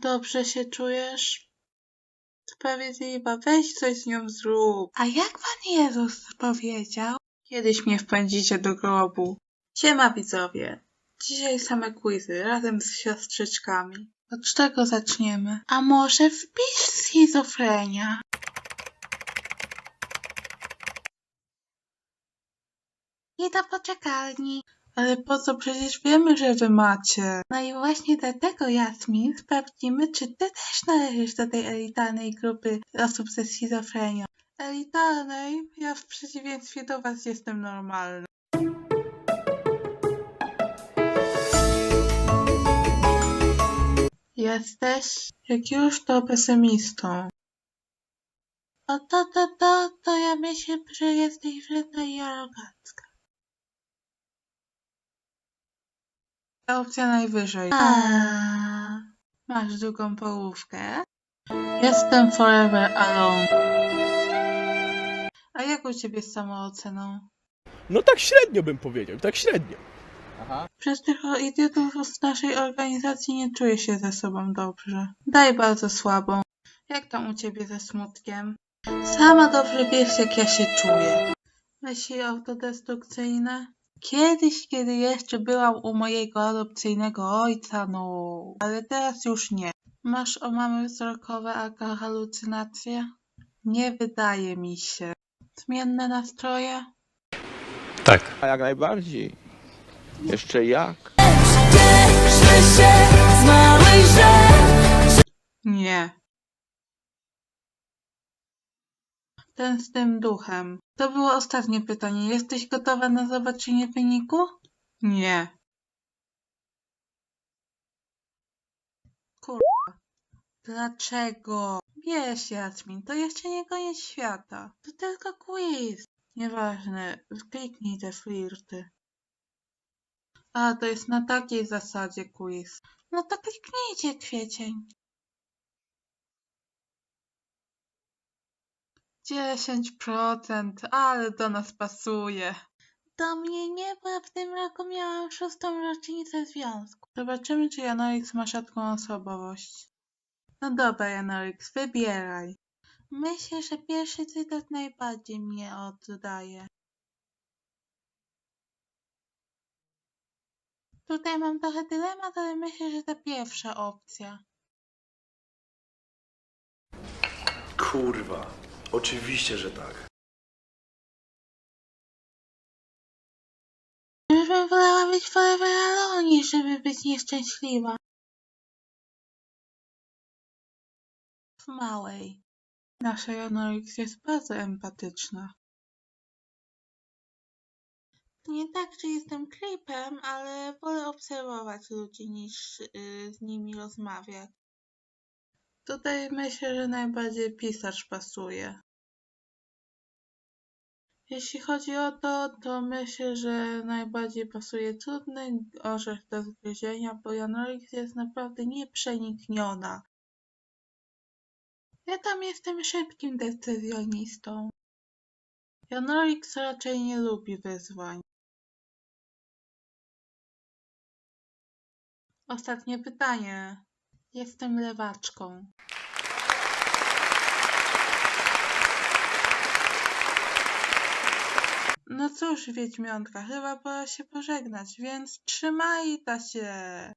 Dobrze się czujesz? Sprawiedliwa, weź coś z nią zrób. A jak Pan Jezus powiedział? Kiedyś mnie wpędzicie do grobu. Siema widzowie. Dzisiaj same quizy razem z siostrzyczkami. Od czego zaczniemy? A może wpisz schizofrenia? Nie do poczekalni. Ale po co? Przecież wiemy, że wy macie. No i właśnie dlatego, Jasmin, sprawdzimy, czy ty też należysz do tej elitarnej grupy osób ze schizofrenią. Elitarnej? Ja w przeciwieństwie do was jestem normalny. Jesteś, jak już, to pesymistą. O to, to, to, to ja myślę, że jesteś wredna i arogancka. Opcja najwyżej. A, masz drugą połówkę. Jestem forever alone. A jak u ciebie z samooceną? No tak średnio bym powiedział, tak średnio. Przez tych idiotów z naszej organizacji nie czuję się ze sobą dobrze. Daj bardzo słabą. Jak tam u ciebie ze smutkiem? Sama dobrze wiesz, jak ja się czuję. Myśli autodestrukcyjne? Kiedyś, kiedy jeszcze byłam u mojego adopcyjnego ojca, no, ale teraz już nie. Masz omamy wzrokowe aka halucynacje? Nie wydaje mi się. Zmienne nastroje? Tak. A jak najbardziej. Jeszcze jak? Cieszę się Ten duchem. To było ostatnie pytanie. Jesteś gotowa na zobaczenie wyniku? Nie. Kurwa. Dlaczego? Wiesz, Jasmin, to jeszcze nie koniec świata. To tylko quiz. Nieważne. Kliknij te flirty. A, to jest na takiej zasadzie quiz. No to kliknijcie kwiecień. 10%, ale do nas pasuje. Do mnie nie, bo ja w tym roku miałam szóstą rocznicę związku. Zobaczymy, czy Janolix ma rzadką osobowość. No dobra, Janolix, wybieraj. Myślę, że pierwszy cytat najbardziej mnie oddaje. Tutaj mam trochę dylemat, ale myślę, że ta pierwsza opcja. Kurwa. Oczywiście, że tak. Już bym wolała być forever alone, żeby być nieszczęśliwa. W małej. Nasza Janolix jest bardzo empatyczna. Nie tak, że jestem creepem, ale wolę obserwować ludzi niż y, z nimi rozmawiać. Tutaj myślę, że najbardziej pisarz pasuje. Jeśli chodzi o to, to myślę, że najbardziej pasuje trudny orzech do zgryzienia, bo Janolix jest naprawdę nieprzenikniona. Ja tam jestem szybkim decyzjonistą. Janolix raczej nie lubi wyzwań. Ostatnie pytanie. Jestem lewaczką. No cóż, Wiedźmionka, chyba pora się pożegnać, więc trzymaj ta się!